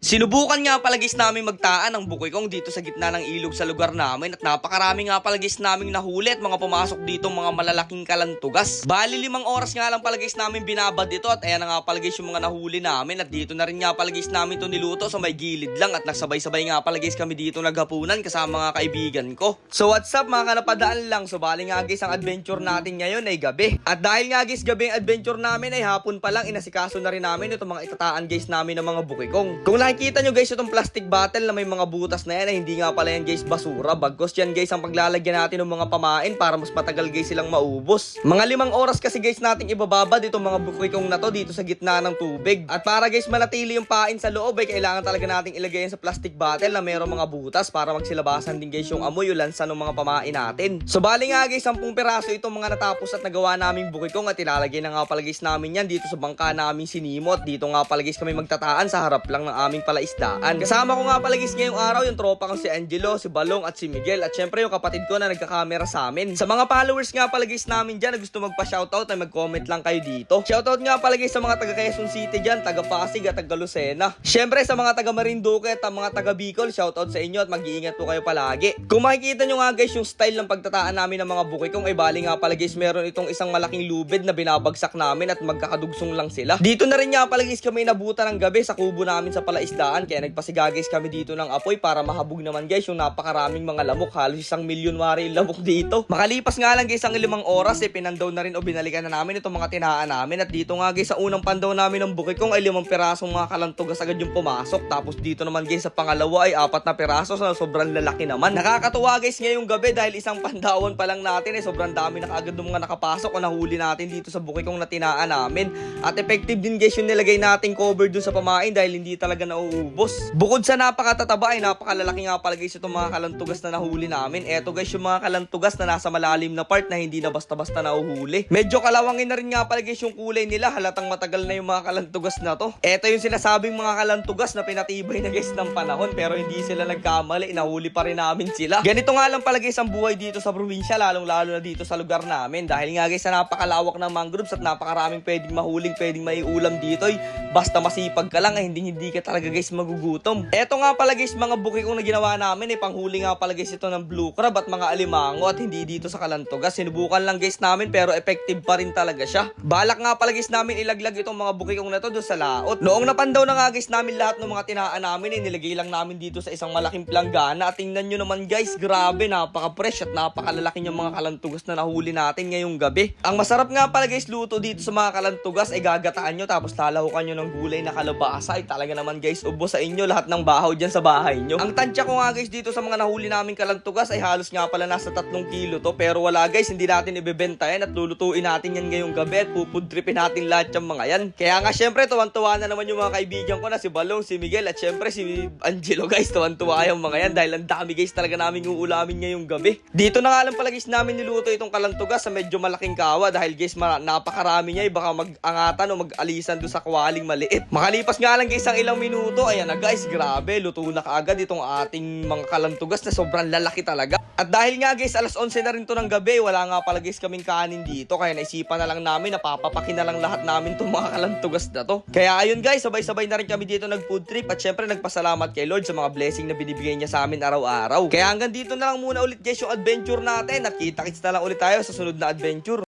Sinubukan nga pala guys namin magtaan ng bukoy kong dito sa gitna ng ilog sa lugar namin at napakarami nga pala guys naming nahuli at mga pumasok dito mga malalaking kalantugas. Bali limang oras nga lang pala guys namin binabad dito at ayan nga pala guys yung mga nahuli namin at dito na rin nga pala guys namin to niluto sa may gilid lang at nagsabay-sabay nga pala guys kami dito naghapunan kasama mga kaibigan ko. So what's up mga kanapadaan lang so bali nga guys ang adventure natin ngayon ay gabi. At dahil nga guys gabi ang adventure namin ay hapon pa lang inasikaso na rin namin itong mga itataan guys namin ng mga bukoy kong. Kung nakikita nyo guys itong plastic bottle na may mga butas na yan ay hindi nga pala yan guys basura. Bagkos yan guys ang paglalagyan natin ng mga pamain para mas matagal guys silang maubos. Mga limang oras kasi guys nating ibababad itong mga bukoy kong na to dito sa gitna ng tubig. At para guys manatili yung pain sa loob ay kailangan talaga nating ilagay sa plastic bottle na mayroong mga butas para magsilabasan din guys yung amoy o lansa ng mga pamain natin. So bali nga guys 10 piraso itong mga natapos at nagawa naming bukoy kong at ilalagay na nga pala guys namin yan dito sa bangka namin sinimot. Dito nga pala guys kami magtataan sa harap lang ng aming palaisdaan. Kasama ko nga pala guys ngayong araw yung tropa kong si Angelo, si Balong at si Miguel at syempre yung kapatid ko na nagka-camera sa amin. Sa mga followers nga pala guys namin dyan na gusto magpa-shoutout ay mag-comment lang kayo dito. Shoutout nga pala guys sa mga taga Quezon City dyan, taga Pasig at taga Lucena. Syempre sa mga taga Marinduque at mga taga Bicol, shoutout sa inyo at mag-iingat po kayo palagi. Kung makikita nyo nga guys yung style ng pagtataan namin ng mga bukoy kung ay bali nga pala guys meron itong isang malaking lubid na binabagsak namin at magkakadugsong lang sila. Dito na rin nga pala guys kami nabutan ng gabi sa kubo namin sa palaisdaan kaya nagpasiga guys kami dito ng apoy para mahabog naman guys yung napakaraming mga lamok halos isang milyon wari lamok dito. Makalipas nga lang guys ang limang oras eh pinandaw na rin o binalikan na namin itong mga tinaan namin at dito nga guys sa unang pandaw namin ng bukid kong ay limang pirasong mga kalantugas agad yung pumasok tapos dito naman guys sa pangalawa ay apat na piraso sa sobrang lalaki naman. Nakakatuwa guys ngayong gabi dahil isang pandawan pa lang natin eh sobrang dami na kaagad ng mga nakapasok o nahuli natin dito sa bukid kong natinaan namin at effective din guys yung nilagay nating cover dun sa pamain dahil hindi talaga nauubos. Bukod sa napakatataba ay napakalalaki nga pala guys itong mga kalantugas na nahuli namin. Eto guys yung mga kalantugas na nasa malalim na part na hindi na basta-basta nahuhuli. Medyo kalawangin na rin nga pala guys yung kulay nila. Halatang matagal na yung mga kalantugas na to. Eto yung sinasabing mga kalantugas na pinatibay na guys ng panahon pero hindi sila nagkamali. Nahuli pa rin namin sila. Ganito nga lang pala guys ang buhay dito sa probinsya lalong lalo na dito sa lugar namin. Dahil nga guys sa napakalawak ng mangroves at napakaraming pwedeng mahuling pwedeng maiulam dito ay basta masipag ka lang hindi hindi ka talaga guys magugutom. Eto nga pala guys mga buki kong na ginawa namin ay panghuli nga pala guys ito ng blue crab at mga alimango at hindi dito sa Kalantogas. Sinubukan lang guys namin pero effective pa rin talaga siya. Balak nga pala guys namin ilaglag itong mga buki kong na to doon sa laot. Noong napandaw na nga guys namin lahat ng mga tinaan namin ay nilagay lang namin dito sa isang malaking planggana at tingnan nyo naman guys grabe napaka-fresh at napakalalaki yung mga kalantugas na nahuli natin ngayong gabi. Ang masarap nga pala guys luto dito sa mga kalantugas ay gagataan nyo tapos lalahukan nyo ng gulay na kalabasa ay talaga naman guys ubos sa inyo lahat ng bahaw dyan sa bahay nyo. Ang tansya ko nga guys dito sa mga nahuli namin kalantugas ay halos nga pala nasa 3 kilo to pero wala guys hindi natin ibebenta yan at lulutuin natin yan ngayong gabi at pupudripin natin lahat yung mga yan. Kaya nga syempre tuwan-tuwa na naman yung mga kaibigan ko na si Balong, si Miguel at syempre si Angelo guys tuwan-tuwa yung mga yan dahil ang dami guys talaga namin uulamin ngayong gabi. Dito na nga lang pala guys namin niluto itong kalantugas sa medyo malaking kawa dahil guys napakarami niya eh, baka mag-angatan o mag-alisan doon sa kwaling maliit. Makalipas nga lang guys ang ilang minuto ayan na guys grabe luto na kaagad itong ating mga kalantugas na sobrang lalaki talaga. At dahil nga guys alas 11 na rin to ng gabi wala nga pala guys kaming kanin dito kaya naisipan na lang namin na papapakin na lang lahat namin itong mga kalantugas na to. Kaya ayun guys sabay-sabay na rin kami dito nag food trip at syempre nagpasalamat kay Lord sa mga blessing na binibigay niya sa amin araw-araw. Kaya hanggang dito na lang muna ulit guys yung adventure natin at kita-kits na lang ulit tayo sa sunod na adventure.